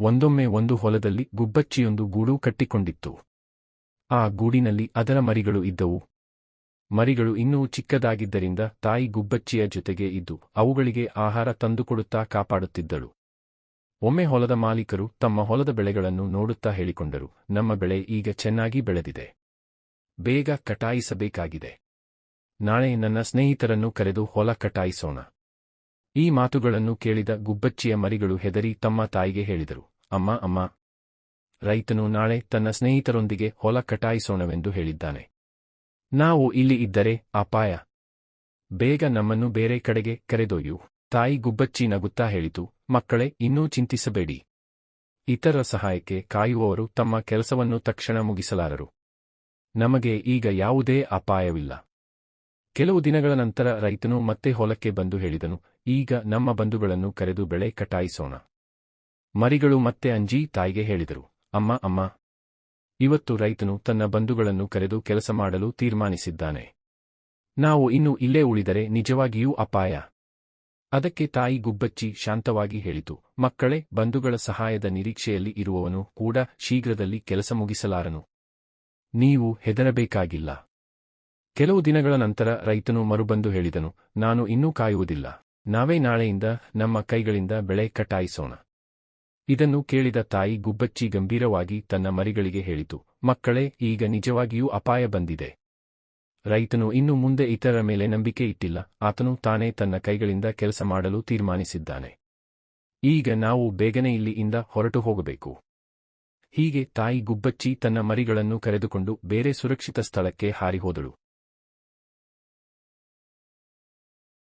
ಒಂದೊಮ್ಮೆ ಒಂದು ಹೊಲದಲ್ಲಿ ಗುಬ್ಬಚ್ಚಿಯೊಂದು ಗೂಡು ಕಟ್ಟಿಕೊಂಡಿತ್ತು. ಆ ಗೂಡಿನಲ್ಲಿ ಅದರ ಮರಿಗಳು ಇದ್ದವು. ಮರಿಗಳು ಇನ್ನೂ ಚಿಕ್ಕದಾಗಿದ್ದರಿಂದ ತಾಯಿ ಗುಬ್ಬಚ್ಚಿಯ ಜೊತೆಗೆ ಇದ್ದು ಅವುಗಳಿಗೆ ಆಹಾರ ತಂದುಕೊಡುತ್ತಾ ಕಾಪಾಡುತ್ತಿದ್ದಳು. ಒಮ್ಮೆ ಹೊಲದ ಮಾಲೀಕರು ತಮ್ಮ ಹೊಲದ ಬೆಳೆಗಳನ್ನು ನೋಡುತ್ತಾ ಹೇಳಿಕೊಂಡರು, ನಮ್ಮ ಬೆಳೆ ಈಗ ಚೆನ್ನಾಗಿ ಬೆಳೆದಿದೆ. ಬೇಗ ಕಟಾಯಿಸಬೇಕಾಗಿದೆ. ನಾಳೆ ನನ್ನ ಸ್ನೇಹಿತರನ್ನು ಕರೆದು ಹೊಲ ಕಟಾಯಿಸೋಣ. ಈ ಮಾತುಗಳನ್ನು ಕೇಳಿದ ಗುಬ್ಬಚ್ಚಿಯ ಮರಿಗಳು ಹೆದರಿ ತಮ್ಮ ತಾಯಿಗೆ ಹೇಳಿದರು, ಅಮ್ಮ ಅಮ್ಮ, ರೈತನು ನಾಳೆ ತನ್ನ ಸ್ನೇಹಿತರೊಂದಿಗೆ ಹೊಲ ಕಟಾಯಿಸೋಣವೆಂದು ಹೇಳಿದ್ದಾನೆ. ನಾವು ಇಲ್ಲಿ ಇದ್ದರೆ ಅಪಾಯ. ಬೇಗ ನಮ್ಮನ್ನು ಬೇರೆ ಕಡೆಗೆ ಕರೆದೊಯ್ಯು. ತಾಯಿ ಗುಬ್ಬಚ್ಚಿ ನಗುತ್ತಾ ಹೇಳಿತು, ಮಕ್ಕಳೇ, ಇನ್ನೂ ಚಿಂತಿಸಬೇಡಿ. ಇತರ ಸಹಾಯಕ್ಕೆ ಕಾಯುವವರು ತಮ್ಮ ಕೆಲಸವನ್ನು ತಕ್ಷಣ ಮುಗಿಸಲಾರರು. ನಮಗೆ ಈಗ ಯಾವುದೇ ಅಪಾಯವಿಲ್ಲ. ಕೆಲವು ದಿನಗಳ ನಂತರ ರೈತನು ಮತ್ತೆ ಹೊಲಕ್ಕೆ ಬಂದು ಹೇಳಿದನು, ಈಗ ನಮ್ಮ ಬಂಧುಗಳನ್ನು ಕರೆದು ಬೆಳೆ ಕಟಾಯಿಸೋಣ. ಮರಿಗಳು ಮತ್ತೆ ಅಂಜಿ ತಾಯಿಗೆ ಹೇಳಿದರು, ಅಮ್ಮ ಅಮ್ಮ. ಇವತ್ತು ರೈತನು ತನ್ನ ಬಂಧುಗಳನ್ನು ಕರೆದು ಕೆಲಸ ಮಾಡಲು ತೀರ್ಮಾನಿಸಿದ್ದಾನೆ. ನಾವು ಇನ್ನು ಇಲ್ಲೇ ಉಳಿದರೆ ನಿಜವಾಗಿಯೂ ಅಪಾಯ. ಅದಕ್ಕೆ ತಾಯಿ ಗುಬ್ಬಚ್ಚಿ ಶಾಂತವಾಗಿ ಹೇಳಿತು, ಮಕ್ಕಳೇ, ಬಂಧುಗಳ ಸಹಾಯದ ನಿರೀಕ್ಷೆಯಲ್ಲಿ ಇರುವವನು ಕೂಡ ಶೀಘ್ರದಲ್ಲಿ ಕೆಲಸ ಮುಗಿಸಲಾರನು. ನೀವು ಹೆದರಬೇಕಾಗಿಲ್ಲ. ಕೆಲವು ದಿನಗಳ ನಂತರ ರೈತನು ಮರುಬಂದು ಹೇಳಿದನು, ನಾನು ಇನ್ನೂ ಕಾಯುವುದಿಲ್ಲ. ನಾವೇ ನಾಳೆಯಿಂದ ನಮ್ಮ ಕೈಗಳಿಂದ ಬೆಳೆ ಕಟಾಯಿಸೋಣ. ಇದನ್ನು ಕೇಳಿದ ತಾಯಿ ಗುಬ್ಬಚ್ಚಿ ಗಂಭೀರವಾಗಿ ತನ್ನ ಮರಿಗಳಿಗೆ ಹೇಳಿತು, ಮಕ್ಕಳೇ, ಈಗ ನಿಜವಾಗಿಯೂ ಅಪಾಯ ಬಂದಿದೆ. ರೈತನು ಇನ್ನು ಮುಂದೆ ಇತರರ ಮೇಲೆ ನಂಬಿಕೆ ಇಟ್ಟಿಲ್ಲ, ಆತನು ತಾನೇ ತನ್ನ ಕೈಗಳಿಂದ ಕೆಲಸ ಮಾಡಲು ತೀರ್ಮಾನಿಸಿದ್ದಾನೆ. ಈಗ ನಾವು ಬೇಗನೆ ಇಲ್ಲಿ ಇಂದ ಹೊರಟು ಹೋಗಬೇಕು. ಹೀಗೆ ತಾಯಿ ಗುಬ್ಬಚ್ಚಿ ತನ್ನ ಮರಿಗಳನ್ನು ಕರೆದುಕೊಂಡು ಬೇರೆ ಸುರಕ್ಷಿತ ಸ್ಥಳಕ್ಕೆ ಹಾರಿಹೋದಳು.